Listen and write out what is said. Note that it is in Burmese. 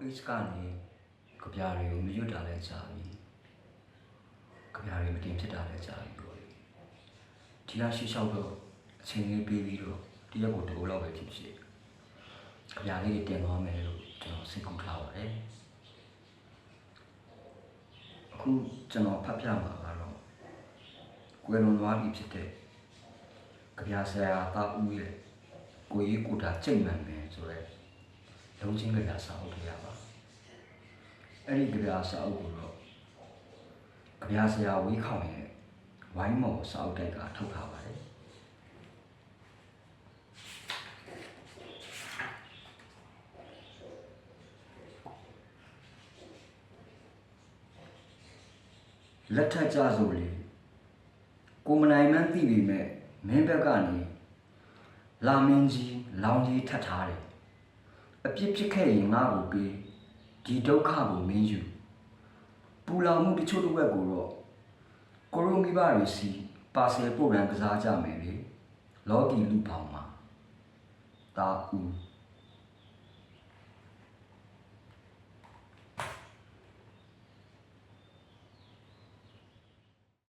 page ကနေကြပြားတွေကိုမရွတ်တာလည်းကြာပြီကြပြားတွေမတင်ဖြစ်တာလည်းကြာပြီပေါ့လေဒီလားရှိလျှောက်တော့အချိန်လေးပြီးပြီးတော့တရက်ကိုတစ်ခုလောက်ပဲဖြစ်ဖြစ်ကြပြားလေးတွေတင်သွားမယ်လို့ကျွန်တော်စိတ်ကူးထားပါတယ်အခုကျွန်တော်ဖတ်ပြမှာကတော့ကွယ်လွန်သွားပြီဖြစ်တဲ့ကြပြားဆရာတာဦးရဲ့ကိုကြီးကိုတာချိန်မှန်မယ်ဆိုတော့ လုံးချင်းကြပြစာအုပ်တွေရပါအဲ့ဒီကြပြစာအုပ်ကိုတော့ကြပြဆရာဝေးခေါင်ရဲ့ဝိုင်းမော်စာအုပ်တိုက်ကထုတ်ထားပါတယ်လက်ထပ်ကြဆိုလေကိုမနိုင်မှန်းသိပေမဲ့မင်းဘက်ကနေလာမင်းကြီးလောင်ကြီးထပ်ထားတယ် အပြစ်ဖြစ်ခဲ့ရင်ငါ့ကိုပေးဒီဒုက္ခကိုမင်းယူပူလောင်မှုတချို့တစ်ဝက်ကိုတော့ကိုရိုမိဘတွေစီပါဆယ်ပို့ရန်ကစားကြမယ်လေလော်ကီလူပေါင်းမှာတာဦး